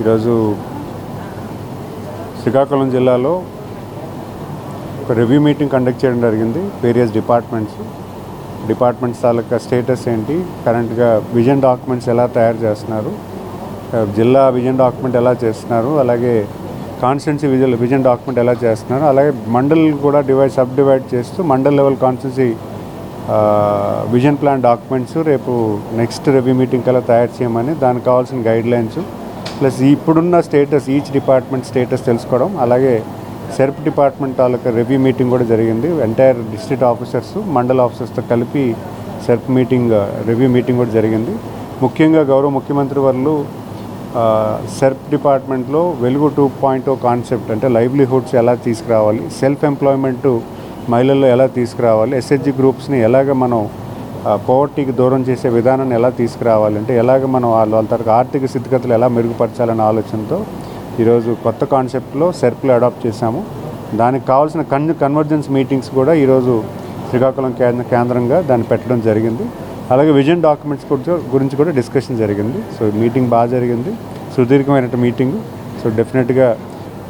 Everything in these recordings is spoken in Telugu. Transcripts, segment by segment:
ఈరోజు శ్రీకాకుళం జిల్లాలో ఒక రివ్యూ మీటింగ్ కండక్ట్ చేయడం జరిగింది. వేరియస్ డిపార్ట్మెంట్స్ డిపార్ట్మెంట్స్ తాలూకా స్టేటస్ ఏంటి కరెంట్గా విజన్ డాక్యుమెంట్స్ ఎలా తయారు చేస్తున్నారు జిల్లా విజన్ డాక్యుమెంట్ ఎలా చేస్తున్నారు అలాగే కాన్స్టెన్సీ విజన్ విజన్ డాక్యుమెంట్ ఎలా చేస్తున్నారు అలాగే మండల్ కూడా డివైడ్ సబ్ డివైడ్ చేస్తూ mandal level constituency vision plan documents రేపు నెక్స్ట్ రివ్యూ మీటింగ్ కల్లా తయారు చేయమని దానికి కావాల్సిన గైడ్ లైన్స్ ప్లస్ ఇప్పుడున్న స్టేటస్ ఈచ్ డిపార్ట్మెంట్ స్టేటస్ తెలుసుకోవడం అలాగే సెర్ప్ డిపార్ట్మెంట్ తాలూకా రివ్యూ మీటింగ్ కూడా జరిగింది. ఎంటైర్ డిస్ట్రిక్ట్ ఆఫీసర్స్ మండల ఆఫీసర్స్తో కలిపి సెర్ప్ మీటింగ్ రివ్యూ మీటింగ్ కూడా జరిగింది. ముఖ్యంగా గౌరవ ముఖ్యమంత్రి వర్లు సెర్ప్ డిపార్ట్మెంట్లో వెలుగు టూ పాయింట్ కాన్సెప్ట్ అంటే లైవ్లీహుడ్స్ ఎలా తీసుకురావాలి సెల్ఫ్ ఎంప్లాయ్మెంట్ మహిళల్లో ఎలా తీసుకురావాలి ఎస్హెచ్జి గ్రూప్స్ని ఎలాగ మనం పోవర్టీకి దూరం చేసే విధానాన్ని ఎలా తీసుకురావాలి అంటే ఎలాగ మనం వాళ్ళ వాళ్ళ తరగతి ఆర్థిక స్థితిగతులు ఎలా మెరుగుపరచాలనే ఆలోచనతో ఈరోజు కొత్త కాన్సెప్ట్లో సర్కులు అడాప్ట్ చేశాము. దానికి కావాల్సిన కన్ కన్వర్జెన్స్ మీటింగ్స్ కూడా ఈరోజు శ్రీకాకుళం కేంద్ర కేంద్రంగా దాన్ని పెట్టడం జరిగింది. అలాగే విజన్ డాక్యుమెంట్స్ గురించి గురించి కూడా డిస్కషన్ జరిగింది. సో మీటింగ్ బాగా జరిగింది. సుదీర్ఘమైన మీటింగ్. సో డెఫినెట్గా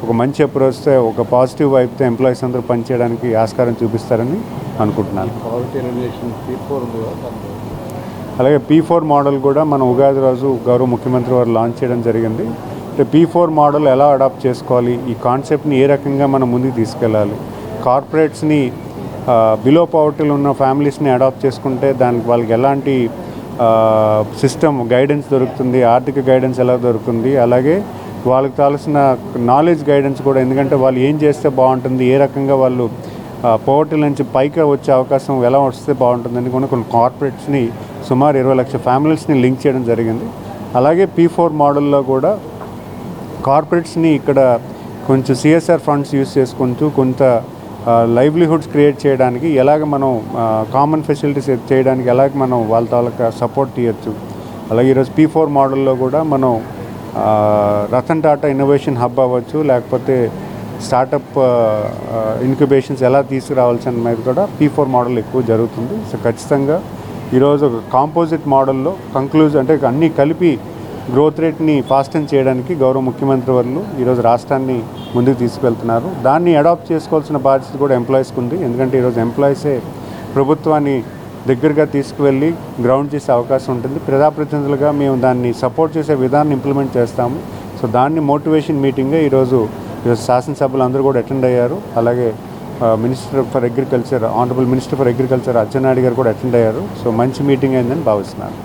ఒక మంచి అప్రోచ్తో ఒక పాజిటివ్ వైపుతో ఎంప్లాయీస్ అందరూ పనిచేయడానికి ఆస్కారం చూపిస్తారని అనుకుంటున్నాను. అలాగే పీ ఫోర్ మోడల్ కూడా మన ఉగాది రోజు గౌరవ ముఖ్యమంత్రి వారు లాంచ్ చేయడం జరిగింది. అంటే పీ ఫోర్ మోడల్ ఎలా అడాప్ట్ చేసుకోవాలి? ఈ కాన్సెప్ట్ని ఏ రకంగా మనం ముందుకు తీసుకెళ్ళాలి? కార్పొరేట్స్ని బిలో పవర్టీలో ఉన్న ఫ్యామిలీస్ని అడాప్ట్ చేసుకుంటే దానికి వాళ్ళకి ఎలాంటి సిస్టమ్ గైడెన్స్ దొరుకుతుంది? ఆర్థిక గైడెన్స్ ఎలా దొరుకుతుంది? అలాగే వాళ్ళకి కావాల్సిన నాలెడ్జ్ గైడెన్స్ కూడా ఎందుకంటే వాళ్ళు ఏం చేస్తే బాగుంటుంది ఏ రకంగా వాళ్ళు పోవర్టీ నుంచి పైకి వచ్చే అవకాశం ఎలా వస్తే బాగుంటుందని కూడా కొన్ని కార్పొరేట్స్ని సుమారు ఇరవై లక్షల ఫ్యామిలీస్ని లింక్ చేయడం జరిగింది. అలాగే పీ ఫోర్ మోడల్లో కూడా కార్పొరేట్స్ని ఇక్కడ కొంచెం సిఎస్ఆర్ ఫండ్స్ యూస్ చేసుకుంటూ కొంత లైవ్లీహుడ్స్ క్రియేట్ చేయడానికి ఎలాగ మనం కామన్ ఫెసిలిటీస్ చేయడానికి ఎలాగ మనం వాళ్ళ తాలూకా సపోర్ట్ ఇవ్వచ్చు అలాగే ఈరోజు పీ ఫోర్ మోడల్లో కూడా మనం రతన్ టాటా ఇన్నోవేషన్ హబ్ అవ్వచ్చు లేకపోతే స్టార్టప్ ఇన్క్యుబేషన్స్ ఎలా తీసుకురావాల్సిన మీద కూడా పీ ఫోర్ మోడల్ ఎక్కువ జరుగుతుంది. సో ఖచ్చితంగా ఈరోజు ఒక కాంపోజిట్ మోడల్లో కంక్లూజ్ అంటే అన్నీ కలిపి గ్రోత్ రేట్ని ఫాస్టన్ చేయడానికి గౌరవ ముఖ్యమంత్రి వర్లు ఈరోజు రాష్ట్రాన్ని ముందుకు తీసుకెళ్తున్నారు దాన్ని అడాప్ట్ చేసుకోవాల్సిన బాధ్యత కూడా ఎంప్లాయీస్కి ఉంది. ఎందుకంటే ఈరోజు ఎంప్లాయీసే ప్రభుత్వాన్ని దగ్గరగా తీసుకువెళ్ళి గ్రౌండ్ చేసే అవకాశం ఉంటుంది. ప్రజాప్రతినిధులుగా మేము దాన్ని సపోర్ట్ చేసే విధానం ఇంప్లిమెంట్ చేస్తాము. సో దాన్ని మోటివేషన్ మీటింగ్గా ఈరోజు ఈరోజు శాసనసభ్యులు అందరూ కూడా అటెండ్ అయ్యారు. అలాగే minister for agriculture honourable minister for agriculture Atchannaidu గారు కూడా అటెండ్ అయ్యారు. సో మంచి మీటింగ్ అయిందని భావిస్తున్నాను.